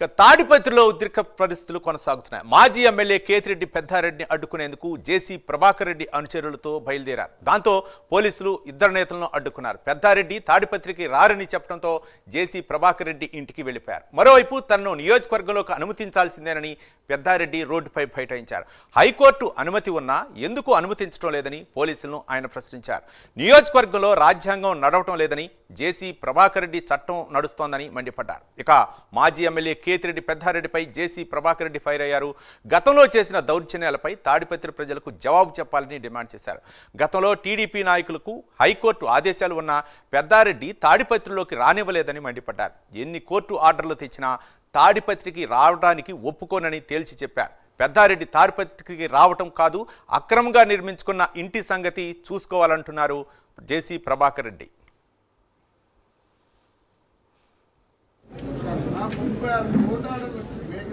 ఇక తాడిపత్రిలో ఉద్రిక్త పరిస్థితులు కొనసాగుతున్నాయి. మాజీ ఎమ్మెల్యే కేతిరెడ్డి పెద్దారెడ్డిని అడ్డుకునేందుకు జేసీ ప్రభాకర్ రెడ్డి అనుచరులతో బయలుదేరారు. దాంతో పోలీసులు ఇద్దరు నేతలను అడ్డుకున్నారు. పెద్దారెడ్డి తాడిపత్రికి రారని చెప్పడంతో జేసీ ప్రభాకర్ రెడ్డి ఇంటికి వెళ్ళిపోయారు. మరోవైపు తనను నియోజకవర్గంలోకి అనుమతించాల్సిందేనని పెద్దారెడ్డి రోడ్డుపై బైఠాయించారు. హైకోర్టు అనుమతి ఉన్నా ఎందుకు అనుమతించడం లేదని పోలీసులను ఆయన ప్రశ్నించారు. నియోజకవర్గంలో రాజ్యాంగం నడవటం లేదని జేసీ ప్రభాకర్ రెడ్డి చట్టం నడుస్తోందని మండిపడ్డారు. ఇక మాజీ ఎమ్మెల్యే కేతిరెడ్డి పెద్దారెడ్డిపై జేసీ ప్రభాకర్ రెడ్డి ఫైర్ అయ్యారు. గతంలో చేసిన దౌర్జన్యాలపై తాడిపత్రి ప్రజలకు జవాబు చెప్పాలని డిమాండ్ చేశారు. గతంలో టీడీపీ నాయకులకు హైకోర్టు ఆదేశాలు ఉన్న పెద్దారెడ్డి తాడిపత్రిలోకి రానివ్వలేదని మండిపడ్డారు. ఎన్ని కోర్టు ఆర్డర్లు తెచ్చినా తాడిపత్రికి రావడానికి ఒప్పుకోనని తేల్చి చెప్పారు. పెద్దారెడ్డి తాడిపత్రికి రావటం కాదు అక్రమంగా నిర్మించుకున్న ఇంటి సంగతి చూసుకోవాలంటున్నారు జేసీ ప్రభాకర్ రెడ్డి.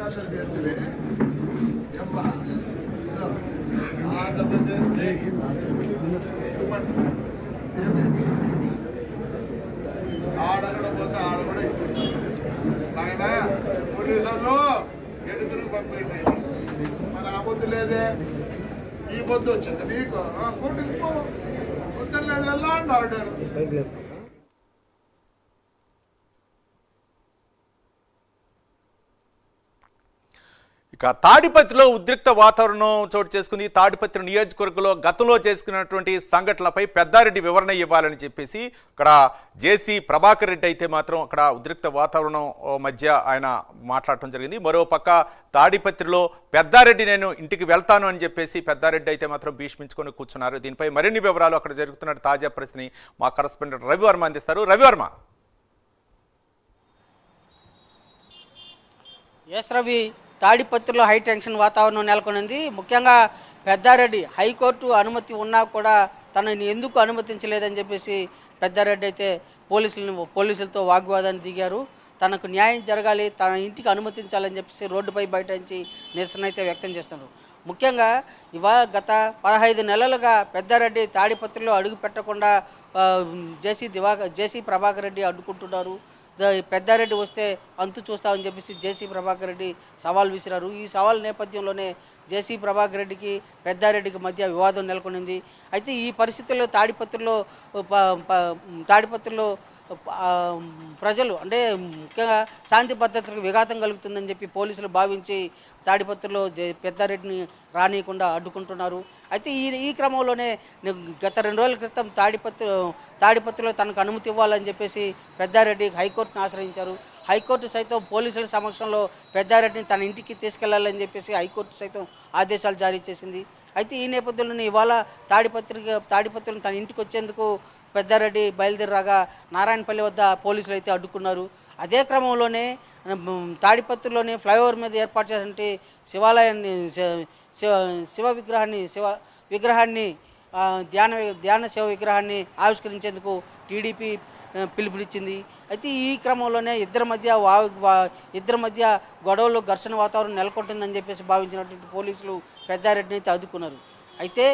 మేఘాచల్ చేసివే ఎమ్మ ఆడగడ పోతే ఆడ కూడా ఇచ్చింది ఆయన పోలీసు ఎడుగురు పంపింది మరి ఆ పొద్దు లేదే? ఈ పొద్దు వచ్చింది నీకు? ఆ, కోర్టుకి పో. పొద్దున్న లేదు వెళ్ళా ఆర్డర్. ఇక తాడిపత్రిలో ఉద్రిక్త వాతావరణం చోటు చేసుకుంది. తాడిపత్రి నియోజకవర్గంలో గతంలో చేసుకున్నటువంటి సంఘటనలపై పెద్దారెడ్డి వివరణ ఇవ్వాలని చెప్పేసి ఇక్కడ జేసీ ప్రభాకర్ రెడ్డి అయితే మాత్రం అక్కడ ఉద్రిక్త వాతావరణం ఓ, మధ్య ఆయన మాట్లాడటం జరిగింది. మరో పక్క తాడిపత్రిలో పెద్దారెడ్డి నేను ఇంటికి వెళ్తాను అని చెప్పేసి పెద్దారెడ్డి అయితే మాత్రం భీష్మించుకొని కూర్చున్నారు. దీనిపై మరిన్ని వివరాలు అక్కడ జరుగుతున్న తాజా పరిస్థితిని మా కరస్పాండెంట్ రవివర్మ అందిస్తారు. రవివర్మ. ఎస్ రవి. తాడిపత్రిలో హై టెన్షన్ వాతావరణం నెలకొనింది. ముఖ్యంగా పెద్దారెడ్డి హైకోర్టు అనుమతి ఉన్నా కూడా తనని ఎందుకు అనుమతించలేదని చెప్పేసి పెద్దారెడ్డి అయితే పోలీసులను పోలీసులతో వాగ్వాదాన్ని దిగారు. తనకు న్యాయం జరగాలి తన ఇంటికి అనుమతించాలని చెప్పేసి రోడ్డుపై బయటించి నిరసన అయితే వ్యక్తం చేస్తున్నారు. ముఖ్యంగా ఇవాళ గత పదహైదు నెలలుగా పెద్దారెడ్డి తాడిపత్రిలో అడుగు పెట్టకుండా జేసీ దివాకర్ జేసీ ప్రభాకర్ రెడ్డి అడ్డుకుంటున్నారు. పెద్దారెడ్డి వస్తే అంతు చూస్తామని చెప్పేసి జేసీ ప్రభాకర్ రెడ్డి సవాల్ విసిరారు. ఈ సవాల్ నేపథ్యంలోనే జేసీ ప్రభాకర్ రెడ్డికి పెద్దారెడ్డికి మధ్య వివాదం నెలకొనింది. అయితే ఈ పరిస్థితుల్లో తాడిపత్రిలో తాడిపత్రిలో ప్రజలు అంటే ముఖ్యంగా శాంతి భద్రతలకు విఘాతం కలుగుతుందని చెప్పి పోలీసులు భావించి తాడిపత్రిలో పెద్దారెడ్డిని రానియకుండా అడ్డుకుంటున్నారు. అయితే ఈ ఈ క్రమంలోనే గత రెండు రోజుల క్రితం తాడిపత్రి తాడిపత్రిలో తనకు అనుమతి ఇవ్వాలని చెప్పేసి పెద్దారెడ్డి హైకోర్టును ఆశ్రయించారు. హైకోర్టు సైతం పోలీసుల సమక్షంలో పెద్దారెడ్డిని తన ఇంటికి తీసుకెళ్ళాలని చెప్పేసి హైకోర్టు సైతం ఆదేశాలు జారీ చేసింది. అయితే ఈ నేపథ్యంలోనే ఇవాళ తాడిపత్రిక తాడిపత్రులను తన ఇంటికి వచ్చేందుకు పెద్దారెడ్డి బయలుదేరగా నారాయణపల్లి వద్ద పోలీసులు అయితే అడ్డుకున్నారు. అదే క్రమంలోనే తాడిపత్రిలోనే ఫ్లైఓవర్ మీద ఏర్పాటు చేసినటువంటి శివాలయాన్ని శివ- శివ విగ్రహాన్ని శివ విగ్రహాన్ని ధ్యాన ధ్యాన శివ విగ్రహాన్ని ఆవిష్కరించేందుకు టీడీపీ పిలుపునిచ్చింది. అయితే ఈ క్రమంలోనే ఇద్దరి మధ్య వా వా- ఇద్దరి మధ్య గొడవలు ఘర్షణ వాతావరణం నెలకొంటుందని చెప్పేసి భావించినటువంటి పోలీసులు పెద్దారెడ్డిని అయితే అదుకున్నారు అయితే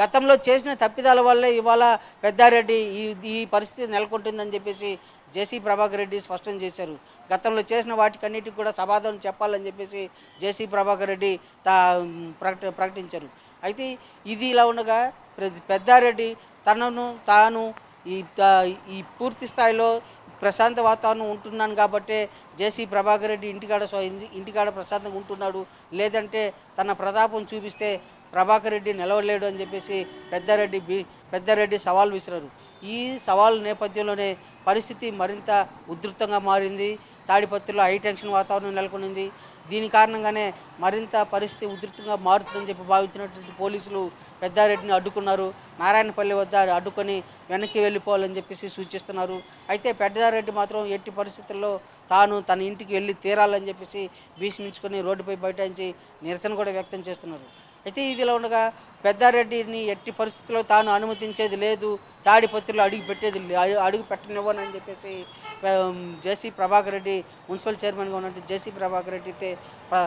గతంలో చేసిన తప్పిదాల వల్లే ఇవాళ పెద్దారెడ్డి ఈ ఈ పరిస్థితి నెలకొంటుందని చెప్పేసి జేసీ ప్రభాకర్ రెడ్డి స్పష్టం చేశారు. గతంలో చేసిన వాటికన్నిటికి కూడా సమాధానం చెప్పాలని చెప్పేసి జేసీ ప్రభాకర్ రెడ్డి తా ప్రకట ప్రకటించారు. అయితే ఇది ఇలా ఉండగా పెద్దారెడ్డి తనను తాను ఈ ఈ పూర్తి స్థాయిలో ప్రశాంత వాతావరణం ఉంటున్నాను కాబట్టే జేసీ ప్రభాకర్ రెడ్డి ఇంటికాడ సో ఇంటికాడ ప్రశాంతంగా ఉంటున్నాడు. లేదంటే తన ప్రతాపం చూపిస్తే ప్రభాకర్ రెడ్డి నిలవలేడు అని చెప్పేసి పెద్దారెడ్డి బి పెద్దారెడ్డి సవాల్ విసిరారు. ఈ సవాల్ నేపథ్యంలోనే పరిస్థితి మరింత ఉధృతంగా మారింది. తాడిపత్రిలో హై టెన్షన్ వాతావరణం నెలకొనింది. దీని కారణంగానే మరింత పరిస్థితి ఉధృతంగా మారుతుందని చెప్పి భావించినటువంటి పోలీసులు పెద్దారెడ్డిని అడ్డుకున్నారు. నారాయణపల్లి వద్ద అడ్డుకొని వెనక్కి వెళ్ళిపోవాలని చెప్పేసి సూచిస్తున్నారు. అయితే పెద్దారెడ్డి మాత్రం ఎట్టి పరిస్థితుల్లో తాను తన ఇంటికి వెళ్ళి తీరాలని చెప్పేసి భీష్మించుకొని రోడ్డుపై బైఠాయించి నిరసన కూడా వ్యక్తం చేస్తున్నారు. అయితే ఇదిలా ఉండగా పెద్దారెడ్డిని ఎట్టి పరిస్థితుల్లో తాను అనుమతించేది లేదు తాడిపత్రిలో అడుగు పెట్టేది లే- అడుగు- పెట్టనివ్వనని చెప్పేసి జేసీ ప్రభాకర్ రెడ్డి మున్సిపల్ చైర్మన్గా ఉన్నట్టు జేసీ ప్రభాకర్ రెడ్డి అయితే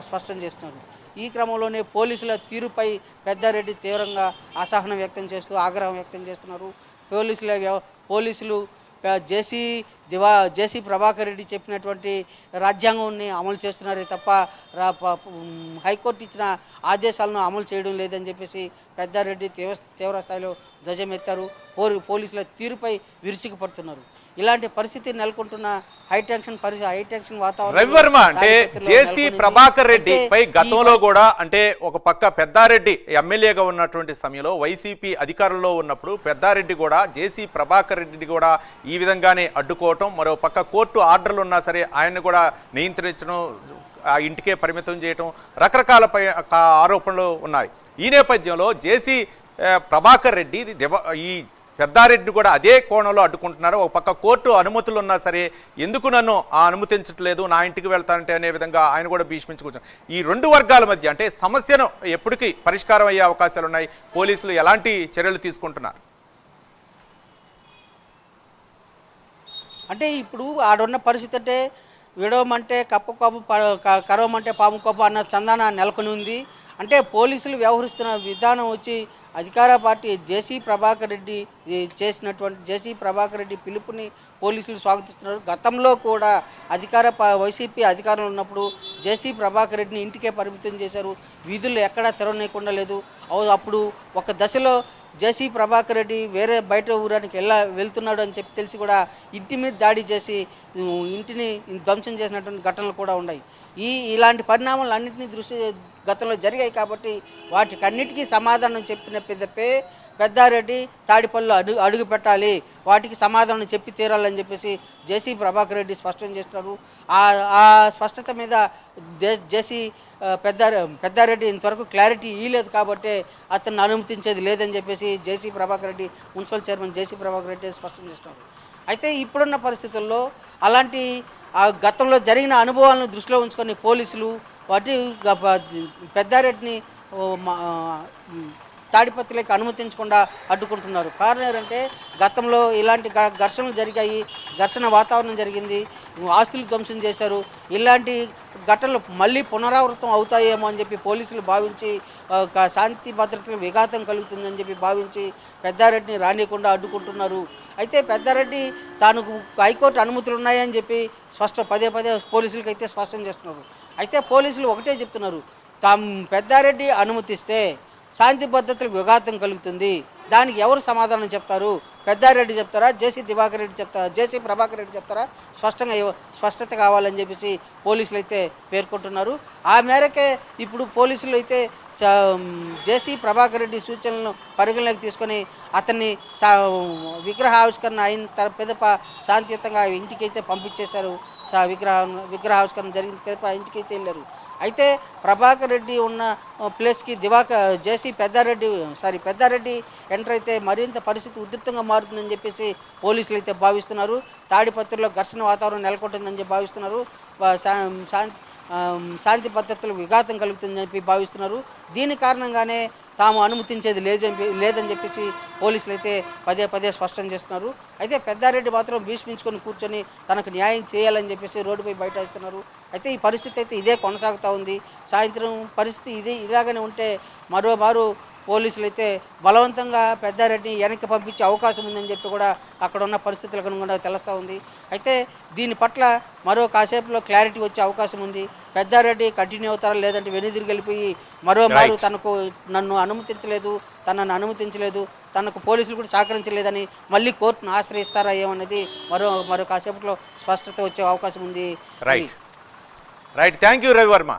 స్పష్టం చేస్తున్నారు. ఈ క్రమంలోనే పోలీసుల తీరుపై పెద్దారెడ్డి తీవ్రంగా అసహనం వ్యక్తం చేస్తూ ఆగ్రహం వ్యక్తం చేస్తున్నారు. పోలీసుల వ్యవ పోలీసులు జేసీ దివా జేసీ ప్రభాకర్ రెడ్డి చెప్పినటువంటి రాజ్యాంగాన్ని అమలు చేస్తున్నారే తప్ప హైకోర్టు ఇచ్చిన ఆదేశాలను అమలు చేయడం లేదని చెప్పేసి పెద్దారెడ్డి తీవ్ర తీవ్ర స్థాయిలో ధ్వజమెత్తారు. పోరు పోలీసుల తీరుపై విరుచుకుపడుతున్నారు. ఇలాంటి పరిస్థితి నెలకొంటున్న హైటెన్షన్ పరిస్థితి హైటెన్షన్ వాతావరణం రవివర్మ అంటే జేసీ ప్రభాకర్ రెడ్డి పై గతంలో కూడా అంటే ఒక పక్క పెద్దారెడ్డి ఎమ్మెల్యేగా ఉన్నటువంటి సమయంలో వైసీపీ అధికారంలో ఉన్నప్పుడు పెద్దారెడ్డి కూడా జేసీ ప్రభాకర్ రెడ్డిని కూడా ఈ విధంగానే అడ్డుకోవటం మరో పక్క కోర్టు ఆర్డర్లు ఉన్నా సరే ఆయన్ని కూడా నియంత్రించడం ఆ ఇంటికే పరిమితం చేయటం రకరకాల ఆరోపణలు ఉన్నాయి. ఈ నేపథ్యంలో జేసీ ప్రభాకర్ రెడ్డి ఈ పెద్దారెడ్డిని కూడా అదే కోణంలో అడ్డుకుంటున్నారు ఒక పక్క కోర్టు అనుమతులు ఉన్నా సరే ఎందుకు నన్ను ఆ అనుమతించట్లేదు నా ఇంటికి వెళ్తానంటే అనే విధంగా ఆయన కూడా భీష్మించుకుంటారు ఈ రెండు వర్గాల మధ్య అంటే సమస్యను ఎప్పటికీ పరిష్కారం అయ్యే అవకాశాలు ఉన్నాయి పోలీసులు ఎలాంటి చర్యలు తీసుకుంటున్నారు? అంటే ఇప్పుడు ఆడున్న పరిస్థితి అంటే విడవమంటే కప్ప కోపం కరవమంటే పాము కోపం అన్న చందాన నెలకొని ఉంది. అంటే పోలీసులు వ్యవహరిస్తున్న విధానం వచ్చి అధికార పార్టీ జేసీ ప్రభాకర్ రెడ్డి చేసినటువంటి జేసీ ప్రభాకర్ రెడ్డి పిలుపుని పోలీసులు స్వాగతిస్తున్నారు. గతంలో కూడా అధికార ప- వైసీపీ అధికారంలో ఉన్నప్పుడు జేసీ ప్రభాకర్ రెడ్డిని ఇంటికే పరిమితం చేశారు. వీధులు ఎక్కడా తెరవనీయకుండా లేదు. అప్పుడు ఒక దశలో జేసీ ప్రభాకర్ రెడ్డి వేరే బయట ఊరానికి వెళ్ళ వెళ్తున్నాడు అని చెప్పి తెలిసి కూడా ఇంటి మీద దాడి చేసి ఇంటిని ధ్వంసం చేసినటువంటి ఘటనలు కూడా ఉన్నాయి. ఈ ఇలాంటి పరిణామాలు అన్నింటినీ దృష్టి గతంలో జరిగాయి కాబట్టి వాటికన్నిటికీ సమాధానం చెప్పిన పెద్దపే పెద్దారెడ్డి తాడిపల్లిలో అడుగు అడుగు పెట్టాలి. వాటికి సమాధానం చెప్పి తీరాలని చెప్పేసి జేసీ ప్రభాకర్ రెడ్డి స్పష్టం చేస్తున్నారు. ఆ ఆ స్పష్టత మీద జేసీ పెద్ద పెద్దారెడ్డి ఇంతవరకు క్లారిటీ ఇవ్వలేదు కాబట్టి అతన్ని అనుమతించేది లేదని చెప్పేసి JC Prabhakar Reddy municipal chairman JC Prabhakar Reddy స్పష్టం చేస్తున్నారు. అయితే ఇప్పుడున్న పరిస్థితుల్లో అలాంటి ఆ గతంలో జరిగిన అనుభవాలను దృష్టిలో ఉంచుకొని పోలీసులు వాటి పెద్దారెడ్డిని తాడిపత్రులకు అనుమతించకుండా అడ్డుకుంటున్నారు. కారణం ఏంటంటే గతంలో ఇలాంటి ఘ- ఘర్షణలు జరిగాయి ఘర్షణ వాతావరణం జరిగింది ఆస్తులు ధ్వంసం చేశారు. ఇలాంటి ఘటనలు మళ్ళీ పునరావృతం అవుతాయేమో అని చెప్పి పోలీసులు భావించి శాంతి భద్రతలకు విఘాతం కలుగుతుందని చెప్పి భావించి పెద్దారెడ్డిని రానియకుండా అడ్డుకుంటున్నారు. అయితే పెద్దారెడ్డి తాను హైకోర్టు అనుమతులు ఉన్నాయని చెప్పి స్పష్ట పదే పదే పోలీసులకైతే అయితే స్పష్టం చేస్తున్నారు. అయితే పోలీసులు ఒకటే చెప్తున్నారు తాము పెద్దారెడ్డి అనుమతిస్తే శాంతి భద్రతలకు విఘాతం కలుగుతుంది దానికి ఎవరు సమాధానం చెప్తారు? పెద్దారెడ్డి చెప్తారా? జేసీ దివాకర్ రెడ్డి చెప్తారా? జేసీ ప్రభాకర్ రెడ్డి చెప్తారా? స్పష్టంగా స్పష్టత కావాలని చెప్పేసి పోలీసులు అయితే పేర్కొంటున్నారు. ఆ మేరకే ఇప్పుడు పోలీసులు అయితే జేసీ ప్రభాకర్ రెడ్డి సూచనలను పరిగణలోకి తీసుకొని అతన్ని సా విగ్రహావిష్కరణ అయిన తర పెదప శాంతియుతంగా ఇంటికైతే పంపించేశారు. సా విగ్రహ విగ్రహావిష్కరణ జరిగిన పెదప ఇంటికైతే వెళ్ళారు. అయితే ప్రభాకర్ రెడ్డి ఉన్న ప్లేస్కి దివాక JC Peddareddy sorry Peddareddy enter అయితే మరింత పరిస్థితి ఉధృతంగా మారుతుందని చెప్పేసి పోలీసులు అయితే భావిస్తున్నారు. తాడిపత్రిలో ఘర్షణ వాతావరణం నెలకొంటుందని చెప్పి భావిస్తున్నారు. శాంతి శాంతి భద్రతలకు విఘాతం కలుగుతుందని చెప్పి భావిస్తున్నారు. దీని కారణంగానే తాము అనుమతించేది లేదని లేదని చెప్పేసి పోలీసులు అయితే పదే పదే స్పష్టం చేస్తున్నారు. అయితే పెద్దారెడ్డి మాత్రం భీష్మించుకొని కూర్చొని తనకు న్యాయం చేయాలని చెప్పేసి రోడ్డుపై బైఠాయిస్తున్నారు అయితే ఈ పరిస్థితి అయితే ఇదే కొనసాగుతూ ఉంది. సాయంత్రం పరిస్థితి ఇదే ఇలాగనే ఉంటే మరోమారు పోలీసులు అయితే బలవంతంగా పెద్దారెడ్డిని వెనక్కి పంపించే అవకాశం ఉందని చెప్పి కూడా అక్కడ ఉన్న పరిస్థితులకు అనుగుణంగా తెలుస్తూ ఉంది. అయితే దీని పట్ల మరో కాసేపులో క్లారిటీ వచ్చే అవకాశం ఉంది. పెద్దారెడ్డి కంటిన్యూ అవుతారా లేదంటే వెనుదిరిగి వెళ్ళిపోయి మరో మారు. తనకు నన్ను అనుమతించలేదు తనను అనుమతించలేదు తనకు పోలీసులు కూడా సహకరించలేదని మళ్ళీ కోర్టును ఆశ్రయిస్తారా ఏమన్నది మరో మరో కాసేపట్లో స్పష్టత వచ్చే అవకాశం ఉంది. Right right thank you Ravivarma